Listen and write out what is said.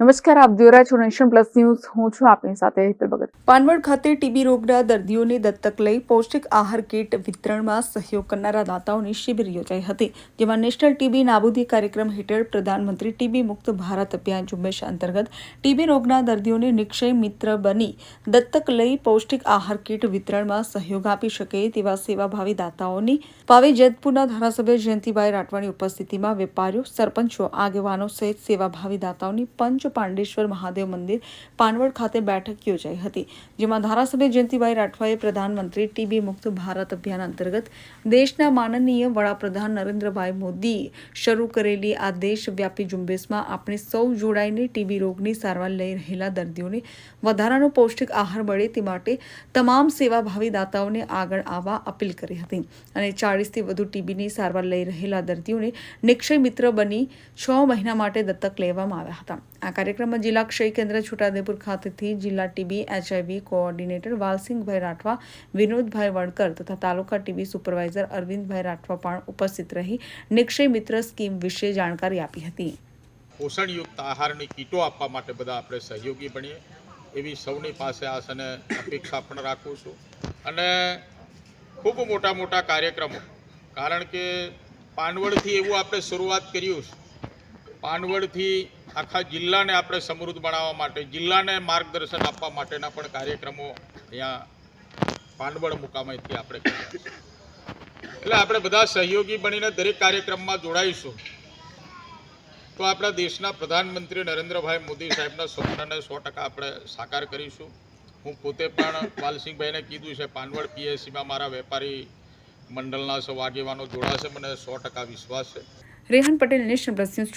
નમસ્કાર, આપ જોઈ રહ્યા છો નેશન પ્લસ ન્યૂઝ. હું છું આપની સાથે હિતલ ભગત. પાનવડ ખાતે ટીબી રોગના દર્દીઓને દત્તક લઈ પૌષ્ટિક આહાર કીટ વિતરણમાં સહયોગ કરનારા દાતાઓની શિબિર યોજાઈ હતી, જેમાં નેશનલ ટીબી નાબૂદી કાર્યક્રમ હેઠળ પ્રધાનમંત્રી ટીબી મુક્ત ભારત અભિયાન ઝુંબેશ અંતર્ગત ટીબી રોગના દર્દીઓને નિક્ષય મિત્ર બની દત્તક લઈ પૌષ્ટિક આહાર કીટ વિતરણમાં સહયોગ આપી શકે તેવા સેવાભાવી દાતાઓની પાવે જેતપુરના ધારાસભ્ય જયંતિભાઈ રાઠવાની ઉપસ્થિતિમાં વેપારીઓ, સરપંચો, આગેવાનો સહિત સેવાભાવી દાતાઓની પંચ પાંડેશ્વર મહાદેવ મંદિર પાનવડ ખાતે બેઠક યોજાઈ હતી, જેમાં ધારાસભ્ય જયંતિભાઈ રાઠવાએ પ્રધાનમંત્રી ટીબી મુક્ત ભારત અભિયાન અંતર્ગત દેશના માનનીય વડાપ્રધાન નરેન્દ્રભાઈ મોદીએ શરૂ કરેલી આ દેશવ્યાપી ઝુંબેશમાં આપણે સૌ જોડાઈને ટીબી રોગની સારવાર લઈ રહેલા દર્દીઓને વધારાનો પૌષ્ટિક આહાર મળે તે માટે તમામ સેવાભાવી દાતાઓને આગળ આવવા અપીલ કરી હતી અને ચાળીસથી વધુ ટીબીની સારવાર લઈ રહેલા દર્દીઓને નિક્ષય મિત્ર બની છ મહિના માટે દત્તક લેવામાં આવ્યા હતા. આ કાર્યક્રમમાં જિલ્લા ક્ષય કેન્દ્ર છોટાઉદેપુર ખાતેથી જિલ્લા ટીબી, એચઆઈવી કોઓર્ડિનેટર વાલસિંહભાઈ રાઠવા, વિનોદભાઈ વડકર તથા તાલુકા ટીબી સુપરવાઇઝર અરવિંદભાઈ રાઠવા પણ ઉપસ્થિત રહી નિક્ષય મિત્ર સ્કીમ વિશે જાણકારી આપી હતી. પોષણયુક્ત આહારની કીટો આપવા માટે બધા આપણે સહયોગી બનીએ. એવી સૌની પાસે આસને અપેક્ષા પણ રાખું છું. અને ખૂબ મોટા મોટા કાર્યક્રમો, કારણ કે પાનવડથી એવું આપણે શરૂઆત કર્યું છે. પાનવડથી આખા જિલ્લાને આપણે સમૃદ્ધ બનાવવા માટે, જિલ્લાને માર્ગદર્શન આપવા માટેના પણ કાર્યક્રમો અહીંયા પાનવડ મુકામેથી આપણે એટલે આપણે બધા સહયોગી બનીને દરેક કાર્યક્રમમાં જોડાઈશું. તો આપણા દેશના પ્રધાનમંત્રી નરેન્દ્રભાઈ મોદી સાહેબના સ્વપ્નને સો ટકા આપણે સાકાર કરીશું. હું પોતે પણ વાલસિંહભાઈને કીધું છે પાનવડ પીએસસીમાં મારા વેપારી મંડળના સૌ આગેવાનો જોડાશે, મને સો ટકા વિશ્વાસ છે. Rehan Patel, national plus news